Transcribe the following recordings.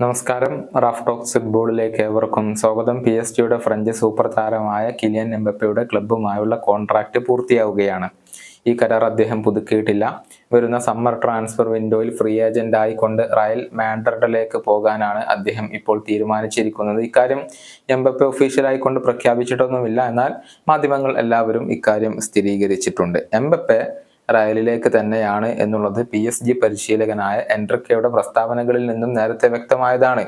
നമസ്കാരം. Raf talks ഫുട്ബോളിലേക്ക് ഏവർക്കും സ്വാഗതം. പി എസ് ജിയുടെ ഫ്രഞ്ച് സൂപ്പർ താരമായ കിലിയൻ എംബപ്പയുടെ ക്ലബ്ബുമായുള്ള കോൺട്രാക്റ്റ് പൂർത്തിയാവുകയാണ്. ഈ കരാർ അദ്ദേഹം പുതുക്കിയിട്ടില്ല. വരുന്ന സമ്മർ ട്രാൻസ്ഫർ വിൻഡോയിൽ ഫ്രീ ഏജന്റ് ആയിക്കൊണ്ട് റയൽ മാൻഡ്രഡിലേക്ക് പോകാനാണ് അദ്ദേഹം ഇപ്പോൾ തീരുമാനിച്ചിരിക്കുന്നത്. ഇക്കാര്യം എംബപ്പെ ഒഫീഷ്യലായിക്കൊണ്ട് പ്രഖ്യാപിച്ചിട്ടൊന്നുമില്ല. എന്നാൽ മാധ്യമങ്ങൾ എല്ലാവരും ഇക്കാര്യം സ്ഥിരീകരിച്ചിട്ടുണ്ട്. എംബപ്പെ റയലിലേക്ക് തന്നെയാണ് എന്നുള്ളത് പി എസ് ജി പരിശീലകനായ എൻട്രിക്കയുടെ പ്രസ്താവനകളിൽ നിന്നും നേരത്തെ വ്യക്തമായതാണ്.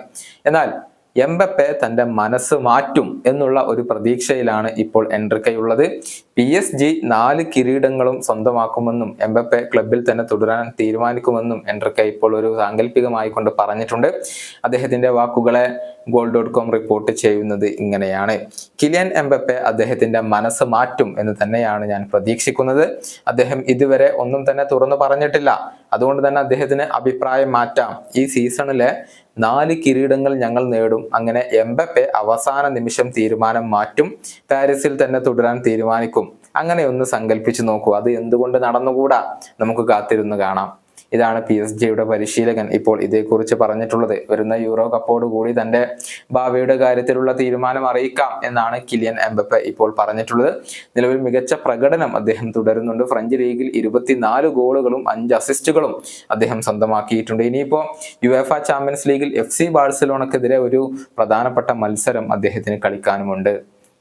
എന്നാൽ എംബപ്പെ തന്റെ മനസ്സ് മാറ്റും എന്നുള്ള ഒരു പ്രതീക്ഷയിലാണ് ഇപ്പോൾ എൻട്രിക്കയുള്ളത് പി എസ് ജി നാല് കിരീടങ്ങളും സ്വന്തമാക്കുമെന്നും എംബപ്പെ ക്ലബിൽ തന്നെ തുടരാൻ തീരുമാനിക്കുമെന്നും എൻട്രിക്ക ഇപ്പോൾ ഒരു സാങ്കല്പികമായി കൊണ്ട് പറഞ്ഞിട്ടുണ്ട്. അദ്ദേഹത്തിന്റെ വാക്കുകളെ ഗോൾ ഡോട്ട് കോം റിപ്പോർട്ട് ചെയ്യുന്നത് ഇങ്ങനെയാണ്. കിലിയൻ എംബപ്പെ അദ്ദേഹത്തിന്റെ മനസ്സ് മാറ്റും എന്ന് തന്നെയാണ് ഞാൻ പ്രതീക്ഷിക്കുന്നത്. അദ്ദേഹം ഇതുവരെ ഒന്നും തന്നെ തുറന്നു പറഞ്ഞിട്ടില്ല. അതുകൊണ്ട് തന്നെ അദ്ദേഹത്തിന് അഭിപ്രായം മാറ്റാം. ഈ സീസണിലെ നാല് കിരീടങ്ങൾ ഞങ്ങൾ നേടും. അങ്ങനെ എംബപ്പെ അവസാന നിമിഷം തീരുമാനം മാറ്റും. പാരീസിൽ തന്നെ തുടരാൻ തീരുമാനിക്കും. അങ്ങനെ ഒന്ന് സങ്കല്പിച്ചു നോക്കൂ. അത് എന്തുകൊണ്ട് നടന്നുകൂടാ? നമുക്ക് കാത്തിരുന്ന് കാണാം. ഇതാണ് പി എസ് ജിയുടെ പരിശീലകൻ ഇപ്പോൾ ഇതേക്കുറിച്ച് പറഞ്ഞിട്ടുള്ളത്. വരുന്ന യൂറോ കപ്പോട് കൂടി തന്റെ ഭാവിയുടെ കാര്യത്തിലുള്ള തീരുമാനം അറിയിക്കാം എന്നാണ് കിലിയൻ എംബപ്പെ ഇപ്പോൾ പറഞ്ഞിട്ടുള്ളത്. നിലവിൽ മികച്ച പ്രകടനം അദ്ദേഹം തുടരുന്നുണ്ട്. ഫ്രഞ്ച് ലീഗിൽ ഇരുപത്തിനാല് ഗോളുകളും അഞ്ച് അസിസ്റ്റുകളും അദ്ദേഹം സ്വന്തമാക്കിയിട്ടുണ്ട്. ഇനിയിപ്പോ യു എഫ ചാമ്പ്യൻസ് ലീഗിൽ എഫ് സി ബാഴ്സലോണക്കെതിരെ ഒരു പ്രധാനപ്പെട്ട മത്സരം അദ്ദേഹത്തിന് കളിക്കാനുമുണ്ട്.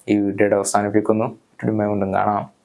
ഈ വീഡിയോയുടെ അവസാനിപ്പിക്കുന്നു. കൊണ്ടും കാണാം.